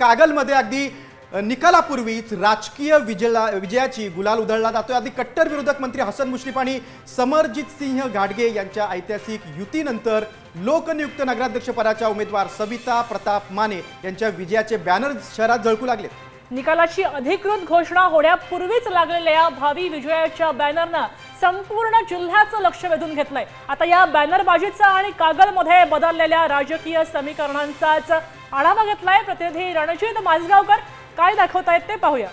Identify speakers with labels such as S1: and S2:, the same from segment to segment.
S1: कागलमध्ये अगदी निकालापूर्वीच राजकीय विजया विजयाची गुलाल उधळला जातोय. अगदी कट्टर विरोधक मंत्री हसन मुश्रीफ आणि समरजित सिंह घाटगे यांच्या ऐतिहासिक युतीनंतर लोकनियुक्त नगराध्यक्षपदाच्या उमेदवार सविता प्रताप माने यांच्या विजयाचे बॅनर शहरात झळकू लागले.
S2: निकालाची अधिकृत घोषणा होण्यापूर्वीच लागलेल्या भावी विजयाच्या बॅनरनं संपूर्ण जिल्ह्याचं लक्ष वेधून घेतलंय. आता या बॅनरबाजीचा आणि कागलमध्ये बदललेल्या राजकीय समीकरणांचाच आढावा घेतलाय प्रतिनिधी रणजित माझगावकर काय दाखवतायत ते पाहूया.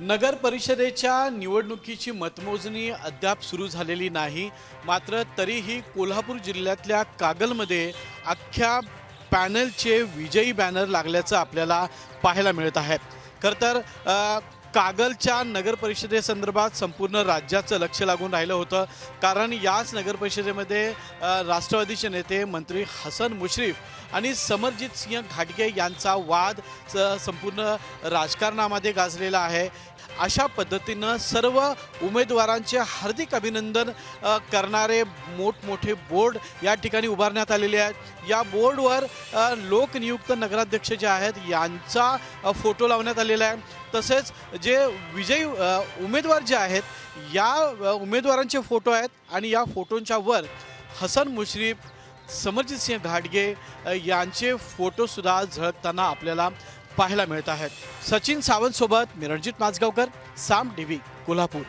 S3: नगर परिषदेच्या निवडणुकीची मतमोजणी अद्याप सुरू झालेली नाही. मात्र तरीही कोल्हापूर जिल्ह्यातल्या कागलमध्ये अख्ख्या पॅनलचे विजयी बॅनर लागल्याचं आपल्याला पाहायला मिळत आहे. खरं तर कागलच्या नगर परिषदेसंदर्भात संपूर्ण राज्याचं लक्ष लागून राहिलं होतं. कारण याच नगर परिषदेमध्ये राष्ट्रवादीचे नेते मंत्री हसन मुश्रीफ आणि समरजित सिंह घाटगे यांचा वाद स- संपूर्ण राजकारणामध्ये गाजलेला आहे. अशा पद्धतीनं सर्व उमेदवारांचे हार्दिक अभिनंदन करणारे मोठमोठे बोर्ड या ठिकाणी उभारण्यात आलेले आहेत. या बोर्डवर लोकनियुक्त नगराध्यक्ष जे आहेत यांचा फोटो लावण्यात आलेला आहे. तसेच जे विजयी उमेदवार जे आहेत या उमेदवारांचे फोटो आहेत आणि या फोटोंच्या वर हसन मुश्रीफ समरजित सिंह घाटगे यांचे फोटोसुद्धा झळकताना आपल्याला पाहायला मिळत आहेत. सचिन सावंत सोबत मी रणजित माजगावकर साम टीव्ही कोल्हापूर.